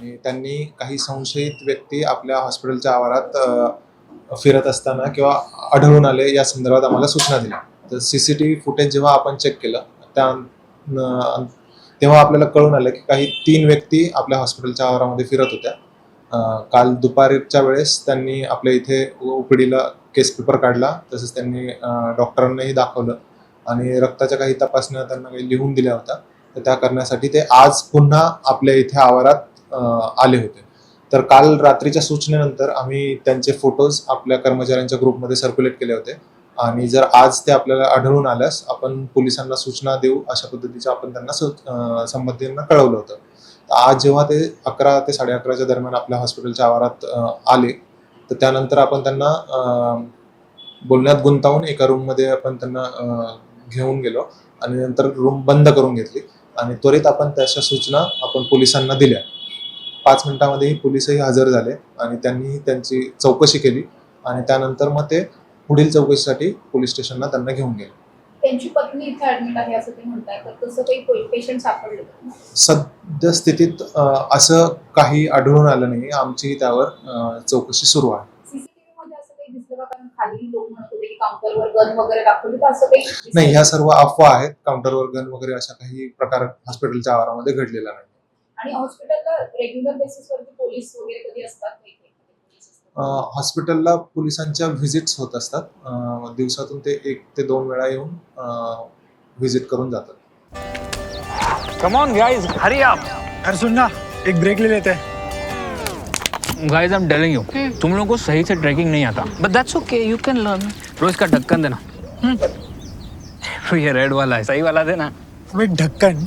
आणि त्यांनी काही संशयित व्यक्ती आपल्या हॉस्पिटलच्या आवारात फिरत असताना किंवा आढळून आले या संदर्भात आम्हाला सूचना दिल्या. तर C C T V footage जेव्हा आपण चेक केलं त्या तेव्हा आपल्याला कळून आलं की काही तीन व्यक्ती आपल्या हॉस्पिटलच्या आवारामध्ये फिरत होत्या. काल दुपारच्या वेळेस त्यांनी आपल्या इथे उपडीला केस पेपर काढला तसंच त्यांनी डॉक्टरांनाही दाखवलं आणि रक्ताच्या काही तपासण्या त्यांना काही लिहून दिल्या होत्या. तर त्या करण्यासाठी ते आज पुन्हा आपल्या इथे आवारात आले होते. तर काल रात्रीच्या सूचनेनंतर आम्ही त्यांचे फोटोज आपल्या कर्मचाऱ्यांच्या ग्रुपमध्ये सर्क्युलेट केले होते. आणि जर आज ते आपल्याला आढळून आल्यास आपण पोलिसांना सूचना देऊ अशा पद्धतीचं आपण त्यांना सू- संबंधितांना कळवलं होतं. तर आज जेव्हा ते अकरा ते साडे अकराच्या दरम्यान आपल्या हॉस्पिटलच्या आवारात आले तर त्यानंतर आपण त्यांना बोलण्यात गुंतावून एका रूममध्ये आपण त्यांना घेऊन गेलो आणि नंतर रूम बंद करून घेतली. आणि त्वरित आपण त्याच्या सूचना आपण पोलिसांना दिल्या. पाच मिनिटांमध्येही पोलिसही हजर झाले आणि त्यांनी त्यांची चौकशी केली आणि त्यानंतर मग ते पुढील चौकशीसाठी पोलीस स्टेशनला त्यांना घेऊन गेले. त्यांची पत्नी इथे ऍडमिट आहे असं ते म्हणतात तर तसं काही पेशंट सापडले? सद्यस्थितीत असं काही आढळून आलं नाही. आमची त्यावर चौकशी सुरू आहे? नाही ह्या सर्व अफवा आहेत. काउंटरवर गन वगैरे अशा काही प्रकार हॉस्पिटलच्या आवारामध्ये घडलेला नाही. आणि हॉस्पिटलला रेग्युलर बेसिसवरती पोलीस वगैरे कधी असतात हॉस्पिटलला पोलिसांच्या व्हिजिट्स होत असतात. अ, दिवसातून ते एक ते दोन वेळा येऊन व्हिजिट करून जातात. Come on guys hurry up अरे सुन ना एक ब्रेक ले लेते. हैं guys I am telling you तुम लोगों को सही से ट्रैकिंग नहीं आता. But that's okay, you can learn. रोज का ढक्कन देना. ये रेड वाला है सही वाला देना. ढक्कन?